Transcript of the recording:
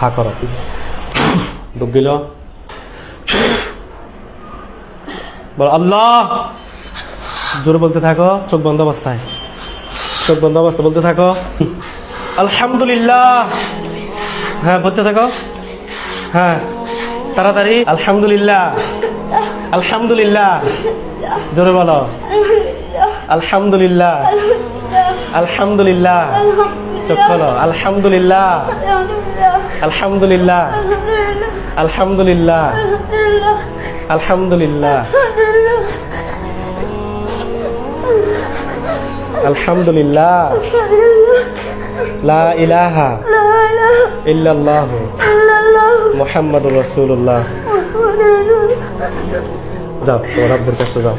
হা করো। ডুব বল, আল্লাহ! জোরে বলতে থাকো, চোখ বন্ধ অবস্থায়। চোখ বন্ধ অবস্থা বলতে থাকো। আলহামদুলিল্লাহ! হ্যাঁ বলতে থাকো। হ্যাঁ। তাড়াতাড়ি, আলহামদুলিল্লাহ আলহামদুলিল্লাহ, জোরে বলো, আলহামদুলিল্লাহ আলহামদুলিল্লাহ, চোখ খোলো, আলহামদুলিল্লাহ আলহামদুলিল্লাহ আলহামদুলিল্লাহ আলহামদুলিল্লাহ আলহামদুলিল্লাহ, লা ইলাহা ইল্লাল্লাহ মুহাম্মাদুর রসুল্লাহ যাও তোমার আব্বুর কাছে যাও।